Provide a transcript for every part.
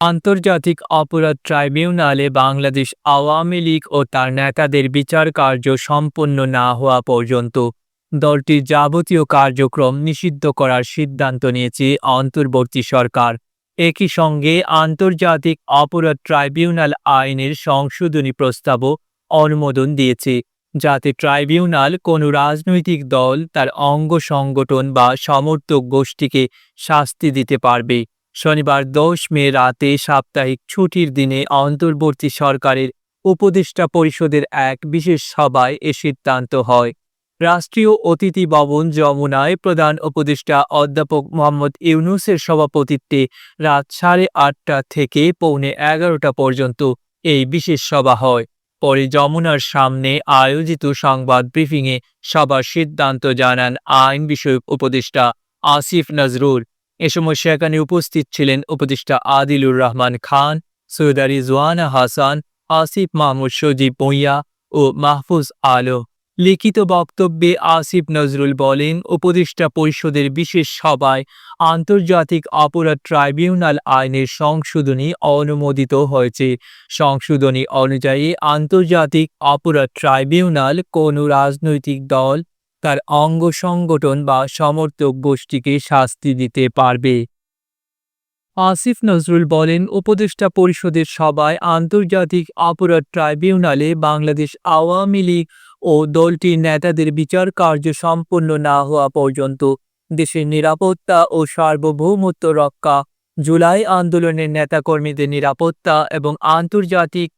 আন্তর্জাতিক অপরাধ ট্রাইব্যুনালে বাংলাদেশ আওয়ামী লীগ ও তার নেতাদের বিচার কার্য সম্পন্ন না হওয়া পর্যন্ত দলটির যাবতীয় কার্যক্রম নিষিদ্ধ করার সিদ্ধান্ত নিয়েছে অন্তর্বর্তী সরকার। একই সঙ্গে আন্তর্জাতিক অপরাধ ট্রাইব্যুনাল আইনের সংশোধনী প্রস্তাবও অনুমোদন দিয়েছে, যাতে ট্রাইব্যুনাল কোনো রাজনৈতিক দল, তার অঙ্গ সংগঠন বা সমর্থক গোষ্ঠীকে শাস্তি দিতে পারবে। শনিবার দশ মে রাতে সাপ্তাহিক ছুটির দিনে অন্তর্বর্তী সরকারের উপদেষ্টা পরিষদের এক বিশেষ সভায় এ সিদ্ধান্ত হয়। রাষ্ট্রীয় অতিথি ভবন যমুনায় প্রধান উপদেষ্টা অধ্যাপক মোহাম্মদ ইউনুসের সভাপতিত্বে রাত সাড়ে আটটা থেকে পৌনে এগারোটা পর্যন্ত এই বিশেষ সভা হয়। পরে যমুনার সামনে আয়োজিত সংবাদ ব্রিফিংয়ে সবার সিদ্ধান্ত জানান আইন বিষয়ক উপদেষ্টা আসিফ নজরুল। এ সময় সেখানে উপস্থিত ছিলেন উপদেষ্টা আদিলুর রহমান খান, সৈয়দা রিজওয়ানা হাসান, আসিফ মাহমুদ সজীব ভুঁইয়া ও মাহফুজ আলো লিখিত বক্তব্যে আসিফ নজরুল বলেন, উপদেষ্টা পরিষদের বিশেষ সভায় আন্তর্জাতিক অপরাধ ট্রাইব্যুনাল আইনের সংশোধনী অনুমোদিত হয়েছে। সংশোধনী অনুযায়ী আন্তর্জাতিক অপরাধ ট্রাইব্যুনাল কোনো রাজনৈতিক দল তার অঙ্গ সংগঠন বা সমর্থক গোষ্ঠীকে শাস্তি দিতে পারবে। আসিফ নজরুল বলেন, উপদেষ্টা পরিষদের সভায় আন্তর্জাতিক অপরাধ ট্রাইব্যুনালে বাংলাদেশ আওয়ামী লীগ ও দলটির নেতাদের বিচার কার্য সম্পন্ন না হওয়া পর্যন্ত দেশের নিরাপত্তা ও সার্বভৌমত্ব রক্ষা, জুলাই আন্দোলনের নেতাকর্মীদের নিরাপত্তা এবং আন্তর্জাতিক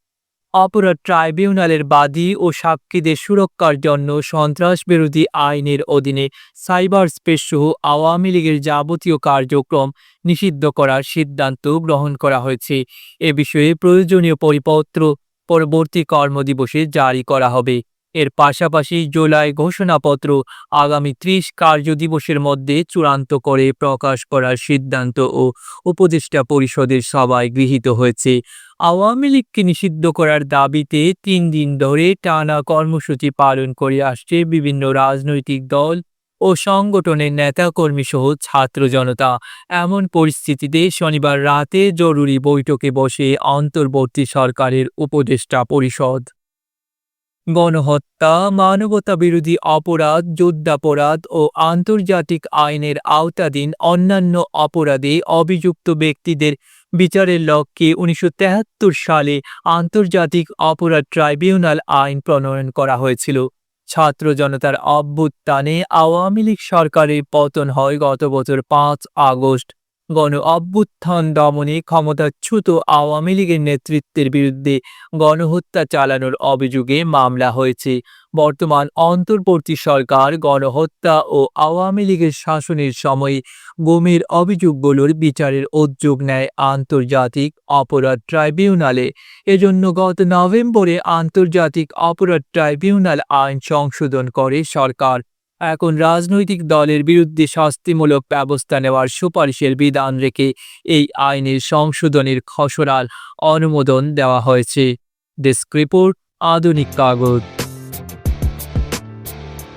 অপরাধ ট্রাইব্যুনালের বাদী ও সাক্ষীদের সুরক্ষার জন্য সন্ত্রাস বিরোধী আইনের অধীনে সাইবার স্পেস সহ আওয়ামী লীগের যাবতীয় কার্যক্রম নিষিদ্ধ করার সিদ্ধান্ত গ্রহণ করা হয়েছে। এ বিষয়ে প্রয়োজনীয় পরিপত্র পরবর্তী কর্মদিবসে জারি করা হবে। এর পাশাপাশি জুলাই ঘোষণাপত্র আগামী ত্রিশ কার্যদিবসের মধ্যে চূড়ান্ত করে প্রকাশ করার সিদ্ধান্ত ও উপদেষ্টা পরিষদের সভায় গৃহীত হয়েছে। আওয়ামী লীগকে নিষিদ্ধ করার দাবিতে তিন দিন ধরে টানা কর্মসূচি পালন করে আসছে বিভিন্ন রাজনৈতিক দল ও সংগঠনের নেতাকর্মী সহ ছাত্র জনতা। এমন পরিস্থিতিতে শনিবার রাতে জরুরি বৈঠকে বসে অন্তর্বর্তী সরকারের উপদেষ্টা পরিষদ গণহত্যা মানবতা বিরোধী অপরাধ, যুদ্ধাপরাধ ও আন্তর্জাতিক আইনের আওতাধীন অন্যান্য অপরাধে অভিযুক্ত ব্যক্তিদের বিচারের লক্ষ্যে উনিশশো সালে আন্তর্জাতিক অপরাধ ট্রাইব্যুনাল আইন প্রণয়ন করা হয়েছিল। ছাত্র জনতার অভ্যুত্থানে আওয়ামী লীগ সরকারের পতন হয় গত বছর পাঁচ আগস্ট। গণ অভ্যুত্থান দমনে ক্ষমতাচ্যুত আওয়ামী লীগের নেতৃত্বের বিরুদ্ধে গণহত্যা চালানোর অভিযোগে মামলা হয়েছে। বর্তমান অন্তর্বর্তী সরকার গণহত্যা ও আওয়ামী লীগের শাসনের সময়ে গুমের অভিযোগগুলোর বিচারের উদ্যোগ নেয় আন্তর্জাতিক অপরাধ ট্রাইব্যুনালে। এজন্য গত নভেম্বরে আন্তর্জাতিক অপরাধ ট্রাইব্যুনাল আইন সংশোধন করে সরকার। এখন রাজনৈতিক দলের বিরুদ্ধে শাস্তিমূলক ব্যবস্থা নেওয়ার সুপারিশের বিধান রেখে এই আইনের সংশোধনের খসড়ার অনুমোদন দেওয়া হয়েছে। ডেস্ক রিপোর্ট, আধুনিক কাগজ।